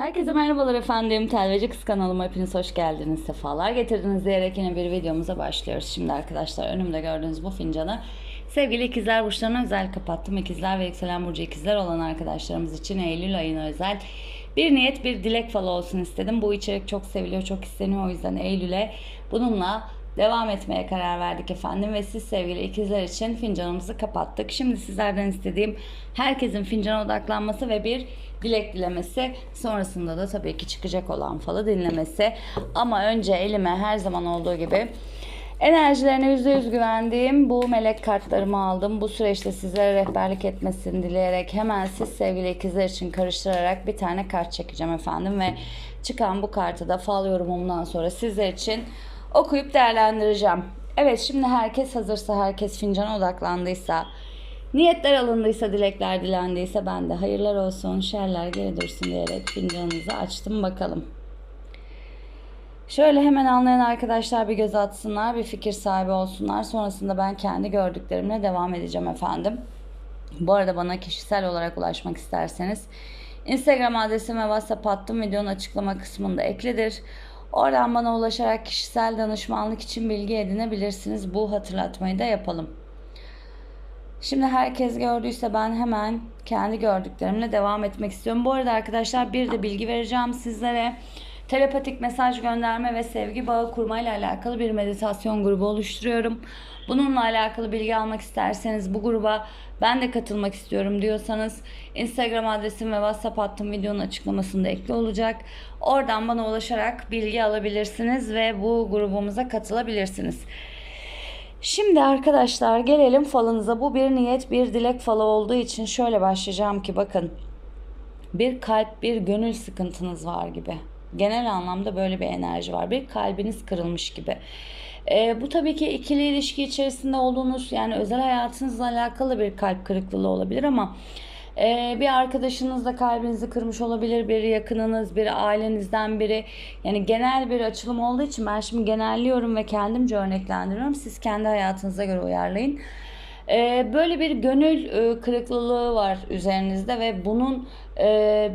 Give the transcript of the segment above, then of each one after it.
Herkese merhabalar efendim. Telveci Kız kanalıma hepiniz hoş geldiniz. Sefalar getirdiniz diyerek yine bir videomuza başlıyoruz. Şimdi arkadaşlar önümde gördüğünüz bu fincanı sevgili ikizler burçlarına özel kapattım. İkizler ve yükselen burcu ikizler olan arkadaşlarımız için Eylül ayına özel bir niyet bir dilek falı olsun istedim. Bu içerik çok seviliyor, çok isteniyor. O yüzden Eylül'e bununla devam etmeye karar verdik efendim ve siz sevgili ikizler için fincanımızı kapattık. Şimdi sizlerden istediğim herkesin fincana odaklanması ve bir dilek dilemesi. Sonrasında da tabii ki çıkacak olan falı dinlemesi. Ama önce elime her zaman olduğu gibi enerjilerine %100 güvendiğim bu melek kartlarımı aldım. Bu süreçte sizlere rehberlik etmesini dileyerek hemen siz sevgili ikizler için karıştırarak bir tane kart çekeceğim efendim ve çıkan bu kartı da fal yorumumdan sonra sizler için okuyup değerlendireceğim. Evet şimdi herkes hazırsa, herkes fincana odaklandıysa, niyetler alındıysa, dilekler dilendiyse ben de hayırlar olsun, şerler geri dursun diyerek fincanınızı açtım bakalım. Şöyle hemen anlayan arkadaşlar bir göz atsınlar, bir fikir sahibi olsunlar. Sonrasında ben kendi gördüklerimle devam edeceğim efendim. Bu arada bana kişisel olarak ulaşmak isterseniz Instagram adresim ve WhatsApp hattım videonun açıklama kısmında eklidir. Oradan bana ulaşarak kişisel danışmanlık için bilgi edinebilirsiniz. Bu hatırlatmayı da yapalım. Şimdi herkes gördüyse ben hemen kendi gördüklerimle devam etmek istiyorum. Bu arada arkadaşlar bir de bilgi vereceğim sizlere. Telepatik mesaj gönderme ve sevgi bağı kurmayla alakalı bir meditasyon grubu oluşturuyorum. Bununla alakalı bilgi almak isterseniz bu gruba ben de katılmak istiyorum diyorsanız Instagram adresim ve WhatsApp hattım videonun açıklamasında ekli olacak. Oradan bana ulaşarak bilgi alabilirsiniz ve bu grubumuza katılabilirsiniz. Şimdi arkadaşlar gelelim falınıza. Bu bir niyet, bir dilek falı olduğu için şöyle başlayacağım ki bakın. Bir kalp, bir gönül sıkıntınız var gibi. Genel anlamda böyle bir enerji var. Bir kalbiniz kırılmış gibi. Ee, bu tabii ki ikili ilişki içerisinde olduğunuz yani özel hayatınızla alakalı bir kalp kırıklığı olabilir ama ee, bir arkadaşınız da kalbinizi kırmış olabilir, bir yakınınız, bir ailenizden biri. Yani genel bir açılım olduğu için ben şimdi genelliyorum ve kendimce örneklendiriyorum. Siz kendi hayatınıza göre uyarlayın. Ee, böyle bir gönül e, kırıklığı var üzerinizde ve bunun e,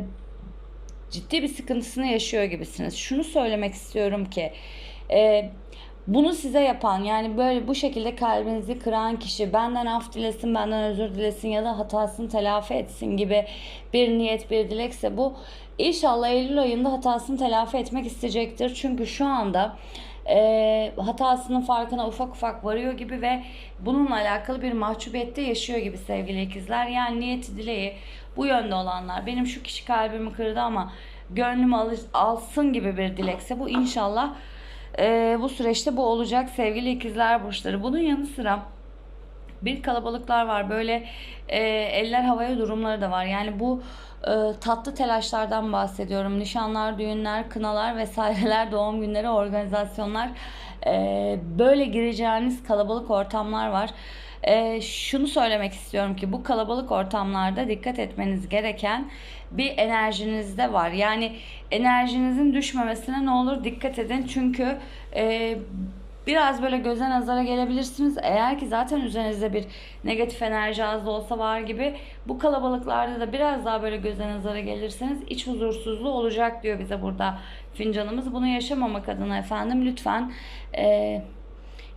ciddi bir sıkıntısını yaşıyor gibisiniz. Şunu söylemek istiyorum ki e, bunu size yapan yani böyle bu şekilde kalbinizi kıran kişi benden af dilesin, benden özür dilesin ya da hatasını telafi etsin gibi bir niyet, bir dilekse bu inşallah Eylül ayında hatasını telafi etmek isteyecektir. Çünkü şu anda e, hatasının farkına ufak ufak varıyor gibi ve bununla alakalı bir mahcubiyette yaşıyor gibi sevgili ikizler. Yani niyeti dileği bu yönde olanlar benim şu kişi kalbimi kırdı ama gönlümü al, alsın gibi bir dilekse bu inşallah e, bu süreçte bu olacak sevgili ikizler burçları. Bunun yanı sıra bir kalabalıklar var böyle e, eller havaya durumları da var. Yani bu tatlı telaşlardan bahsediyorum. Nişanlar, düğünler, kınalar vesaireler, doğum günleri, organizasyonlar. E, böyle gireceğiniz kalabalık ortamlar var. E, şunu söylemek istiyorum ki bu kalabalık ortamlarda dikkat etmeniz gereken bir enerjiniz de var. Yani enerjinizin düşmemesine ne olur dikkat edin. Çünkü e, biraz böyle göze nazara gelebilirsiniz. Eğer ki zaten üzerinizde bir negatif enerji az da olsa var gibi bu kalabalıklarda da biraz daha böyle göze nazara gelirseniz iç huzursuzluğu olacak diyor bize burada fincanımız. Bunu yaşamamak adına efendim lütfen e,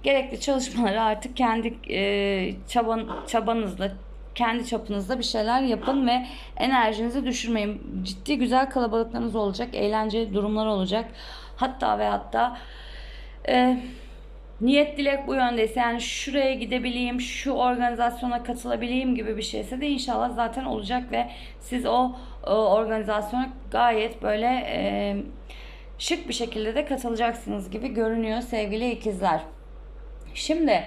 gerekli çalışmaları artık kendi e, çaban, çabanızla kendi çapınızda bir şeyler yapın ve enerjinizi düşürmeyin. Ciddi güzel kalabalıklarınız olacak, eğlenceli durumlar olacak. Hatta ve hatta e, niyet dilek bu yöndeyse yani şuraya gidebileyim, şu organizasyona katılabileyim gibi bir şeyse de inşallah zaten olacak ve siz o, o organizasyona gayet böyle e, şık bir şekilde de katılacaksınız gibi görünüyor sevgili ikizler. Şimdi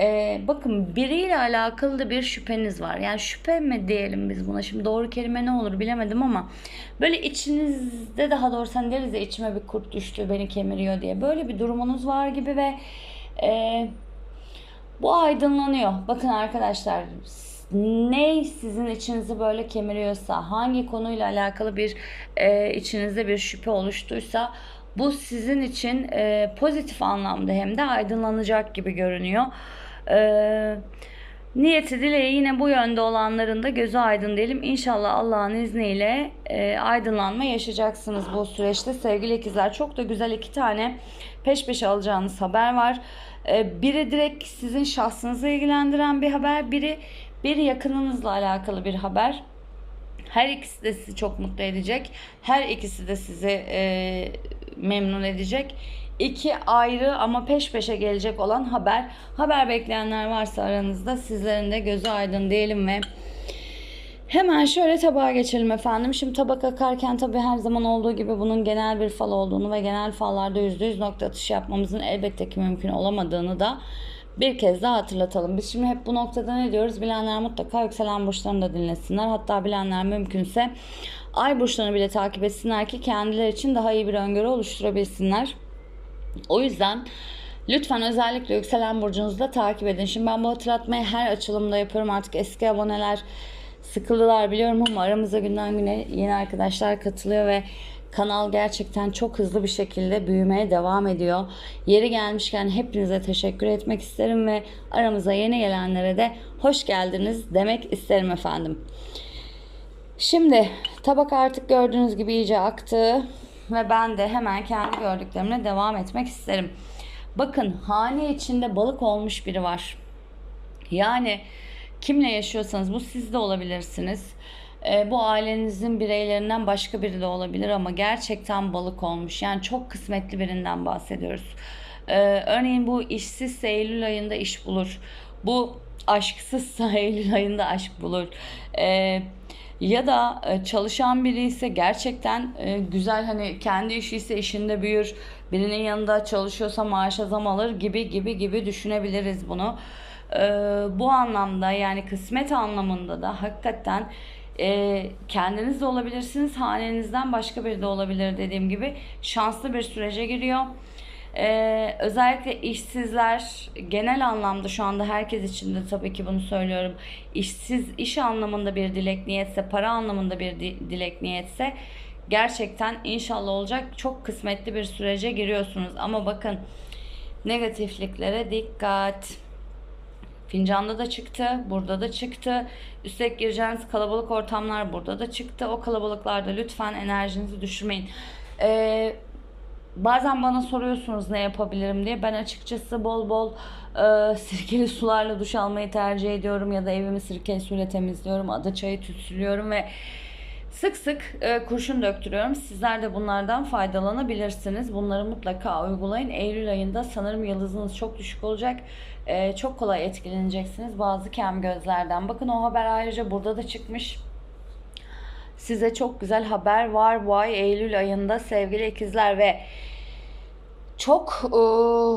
e, bakın biriyle alakalı da bir şüpheniz var. Yani şüphe mi diyelim biz buna? Şimdi doğru kelime ne olur bilemedim ama böyle içinizde daha doğrusu hani deriz ya içime bir kurt düştü beni kemiriyor diye. Böyle bir durumunuz var gibi ve e, bu aydınlanıyor. Bakın arkadaşlar ne sizin içinizi böyle kemiriyorsa, hangi konuyla alakalı bir e, içinizde bir şüphe oluştuysa bu sizin için e, pozitif anlamda hem de aydınlanacak gibi görünüyor. E, Niyeti dileği yine bu yönde olanların da gözü aydın diyelim. İnşallah Allah'ın izniyle e, aydınlanma yaşayacaksınız bu süreçte sevgili ikizler. Çok da güzel iki tane peş peşe alacağınız haber var. E, biri direkt sizin şahsınızı ilgilendiren bir haber. Biri bir yakınınızla alakalı bir haber. Her ikisi de sizi çok mutlu edecek. Her ikisi de sizi e, memnun edecek. İki ayrı ama peş peşe gelecek olan haber. Haber bekleyenler varsa aranızda sizlerin de gözü aydın diyelim ve Hemen şöyle tabağa geçelim efendim. Şimdi tabak akarken tabii her zaman olduğu gibi bunun genel bir fal olduğunu ve genel fallarda %100 nokta atışı yapmamızın elbette ki mümkün olamadığını da bir kez daha hatırlatalım. Biz şimdi hep bu noktada ne diyoruz? Bilenler mutlaka yükselen burçlarını da dinlesinler. Hatta bilenler mümkünse ay burçlarını bile takip etsinler ki kendileri için daha iyi bir öngörü oluşturabilsinler. O yüzden lütfen özellikle yükselen burcunuzu da takip edin. Şimdi ben bu hatırlatmayı her açılımda yapıyorum. Artık eski aboneler sıkıldılar biliyorum ama aramıza günden güne yeni arkadaşlar katılıyor ve kanal gerçekten çok hızlı bir şekilde büyümeye devam ediyor. Yeri gelmişken hepinize teşekkür etmek isterim ve aramıza yeni gelenlere de hoş geldiniz demek isterim efendim. Şimdi tabak artık gördüğünüz gibi iyice aktı ve ben de hemen kendi gördüklerimle devam etmek isterim. Bakın hane içinde balık olmuş biri var. Yani kimle yaşıyorsanız bu siz de olabilirsiniz. E, bu ailenizin bireylerinden başka biri de olabilir ama gerçekten balık olmuş. Yani çok kısmetli birinden bahsediyoruz. E, örneğin bu işsizse Eylül ayında iş bulur. Bu aşksızsa Eylül ayında aşk bulur. E, ya da e, çalışan biri ise gerçekten e, güzel hani kendi işi ise işinde büyür. Birinin yanında çalışıyorsa maaşa zam alır gibi gibi gibi düşünebiliriz bunu. E, bu anlamda yani kısmet anlamında da hakikaten kendiniz de olabilirsiniz. Hanenizden başka biri de olabilir dediğim gibi şanslı bir sürece giriyor. Ee, özellikle işsizler genel anlamda şu anda herkes için de tabii ki bunu söylüyorum. İşsiz iş anlamında bir dilek niyetse, para anlamında bir dilek niyetse gerçekten inşallah olacak çok kısmetli bir sürece giriyorsunuz. Ama bakın negatifliklere dikkat. Fincanda da çıktı, burada da çıktı. Üstelik gireceğiniz kalabalık ortamlar burada da çıktı. O kalabalıklarda lütfen enerjinizi düşürmeyin. Ee, Bazen bana soruyorsunuz ne yapabilirim diye. Ben açıkçası bol bol e, sirkeli sularla duş almayı tercih ediyorum ya da evimi sirkeli suyla temizliyorum. Ada çayı tütsülüyorum ve sık sık e, kurşun döktürüyorum. Sizler de bunlardan faydalanabilirsiniz. Bunları mutlaka uygulayın. Eylül ayında sanırım yıldızınız çok düşük olacak. E, çok kolay etkileneceksiniz bazı kem gözlerden. Bakın o haber ayrıca burada da çıkmış. Size çok güzel haber var bu ay Eylül ayında sevgili ikizler ve çok e,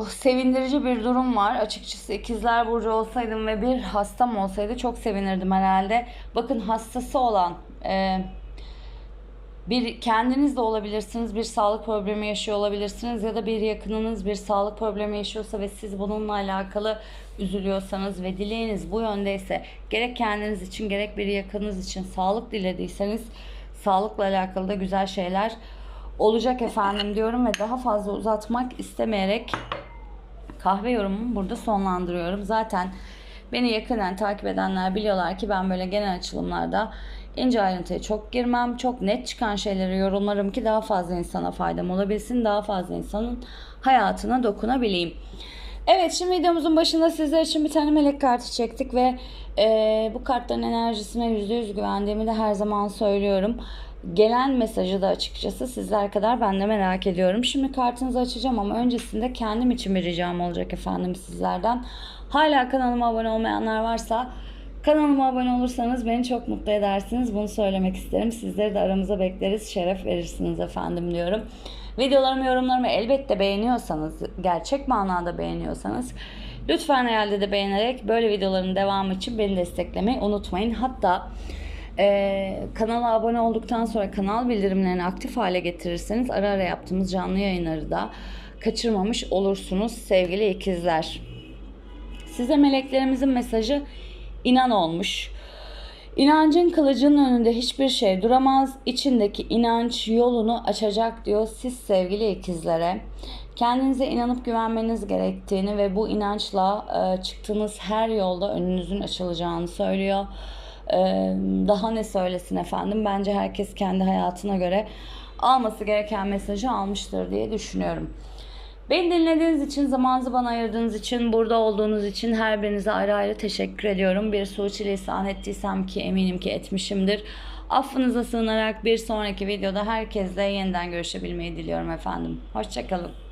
sevindirici bir durum var. Açıkçası ikizler burcu olsaydım ve bir hastam olsaydı çok sevinirdim herhalde. Bakın hastası olan e, bir kendiniz de olabilirsiniz, bir sağlık problemi yaşıyor olabilirsiniz ya da bir yakınınız bir sağlık problemi yaşıyorsa ve siz bununla alakalı üzülüyorsanız ve dileğiniz bu yöndeyse gerek kendiniz için gerek bir yakınınız için sağlık dilediyseniz sağlıkla alakalı da güzel şeyler olacak efendim diyorum ve daha fazla uzatmak istemeyerek kahve yorumumu burada sonlandırıyorum. Zaten beni yakından takip edenler biliyorlar ki ben böyle genel açılımlarda ince ayrıntıya çok girmem. Çok net çıkan şeyleri yorumlarım ki daha fazla insana faydam olabilsin. Daha fazla insanın hayatına dokunabileyim. Evet şimdi videomuzun başında sizler için bir tane melek kartı çektik ve e, bu kartların enerjisine %100 güvendiğimi de her zaman söylüyorum. Gelen mesajı da açıkçası sizler kadar ben de merak ediyorum. Şimdi kartınızı açacağım ama öncesinde kendim için bir ricam olacak efendim sizlerden. Hala kanalıma abone olmayanlar varsa kanalıma abone olursanız beni çok mutlu edersiniz. Bunu söylemek isterim. Sizleri de aramıza bekleriz. Şeref verirsiniz efendim diyorum. Videolarımı, yorumlarımı elbette beğeniyorsanız, gerçek manada beğeniyorsanız lütfen herhalde de beğenerek böyle videoların devamı için beni desteklemeyi unutmayın. Hatta ee, kanala abone olduktan sonra kanal bildirimlerini aktif hale getirirseniz ara ara yaptığımız canlı yayınları da kaçırmamış olursunuz sevgili ikizler. Size meleklerimizin mesajı inan olmuş. İnancın kılıcının önünde hiçbir şey duramaz. İçindeki inanç yolunu açacak diyor siz sevgili ikizlere. Kendinize inanıp güvenmeniz gerektiğini ve bu inançla e, çıktığınız her yolda önünüzün açılacağını söylüyor. E, daha ne söylesin efendim? Bence herkes kendi hayatına göre alması gereken mesajı almıştır diye düşünüyorum. Beni dinlediğiniz için, zamanınızı bana ayırdığınız için, burada olduğunuz için her birinize ayrı ayrı teşekkür ediyorum. Bir suçilisan ettiysem ki eminim ki etmişimdir. Affınıza sığınarak bir sonraki videoda herkesle yeniden görüşebilmeyi diliyorum efendim. Hoşçakalın.